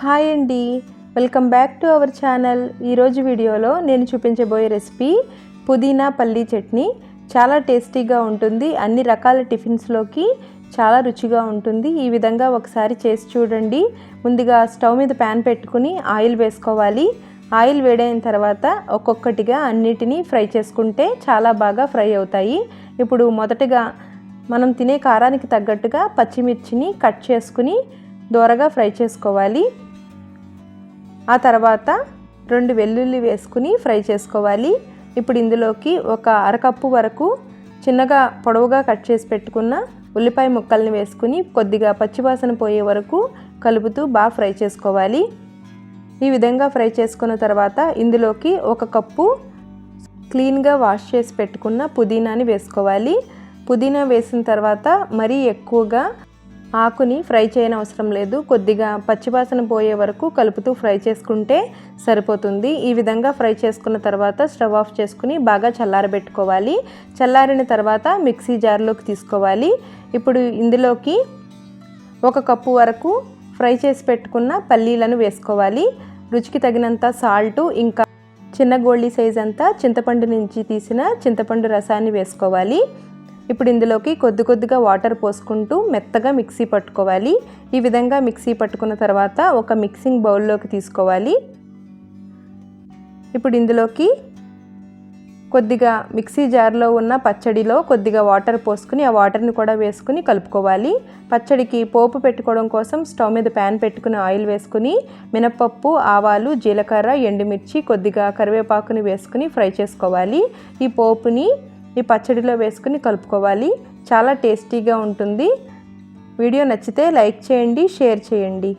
Hi అండి. Welcome back to our channel. ఈరోజు వీడియోలో నేను చూపించబోయే రెసిపీ పుదీనా పల్లీ చట్నీ. చాలా టేస్టీగా ఉంటుంది. అన్ని రకాల టిఫిన్స్లోకి చాలా రుచిగా ఉంటుంది. ఈ విధంగా ఒకసారి చేసి చూడండి. ముందుగా స్టవ్ మీద ప్యాన్ పెట్టుకుని ఆయిల్ వేసుకోవాలి. ఆయిల్ వేడైన తర్వాత ఒక్కొక్కటిగా అన్నిటినీ ఫ్రై చేసుకుంటే చాలా బాగా ఫ్రై అవుతాయి. ఇప్పుడు మొదటగా మనం తినే కారానికి తగ్గట్టుగా పచ్చిమిర్చిని కట్ చేసుకుని దోరగా ఫ్రై చేసుకోవాలి. ఆ తర్వాత రెండు వెల్లుల్లి వేసుకుని ఫ్రై చేసుకోవాలి. ఇప్పుడు ఇందులోకి ఒక అరకప్పు వరకు చిన్నగా పొడవుగా కట్ చేసి పెట్టుకున్న ఉల్లిపాయ ముక్కల్ని వేసుకుని కొద్దిగా పచ్చివాసన పోయే వరకు కలుపుతూ బాగా ఫ్రై చేసుకోవాలి. ఈ విధంగా ఫ్రై చేసుకున్న తర్వాత ఇందులోకి ఒక కప్పు క్లీన్గా వాష్ చేసి పెట్టుకున్న పుదీనాని వేసుకోవాలి. పుదీనా వేసిన తర్వాత మరీ ఎక్కువగా ఆకుని ఫ్రై చేయని అవసరం లేదు. కొద్దిగా పచ్చివాసన పోయే వరకు కలుపుతూ ఫ్రై చేసుకుంటే సరిపోతుంది. ఈ విధంగా ఫ్రై చేసుకున్న తర్వాత స్టవ్ ఆఫ్ చేసుకుని బాగా చల్లారబెట్టుకోవాలి. చల్లారిన తర్వాత మిక్సీ జార్లోకి తీసుకోవాలి. ఇప్పుడు ఇందులోకి ఒక కప్పు వరకు ఫ్రై చేసి పెట్టుకున్న పల్లీలను వేసుకోవాలి. రుచికి తగినంత సాల్టు ఇంకా చిన్న గోళ్ళీ సైజ్ అంతా చింతపండు నుంచి తీసిన చింతపండు రసాన్ని వేసుకోవాలి. ఇప్పుడు ఇందులోకి కొద్ది కొద్దిగా వాటర్ పోసుకుంటూ మెత్తగా మిక్సీ పట్టుకోవాలి. ఈ విధంగా మిక్సీ పట్టుకున్న తర్వాత ఒక మిక్సింగ్ బౌల్లోకి తీసుకోవాలి. ఇప్పుడు ఇందులోకి కొద్దిగా మిక్సీ జార్లో ఉన్న పచ్చడిలో కొద్దిగా వాటర్ పోసుకుని ఆ వాటర్ని కూడా వేసుకుని కలుపుకోవాలి. పచ్చడికి పోపు పెట్టుకోవడం కోసం స్టవ్ మీద ప్యాన్ పెట్టుకుని ఆయిల్ వేసుకుని మినపప్పు ఆవాలు జీలకర్ర ఎండుమిర్చి కొద్దిగా కరివేపాకుని వేసుకుని ఫ్రై చేసుకోవాలి. ఈ పోపుని ఈ పచ్చడిలో వేసుకుని కలుపుకోవాలి. చాలా టేస్టీగా ఉంటుంది. వీడియో నచ్చితే లైక్ చేయండి షేర్ చేయండి.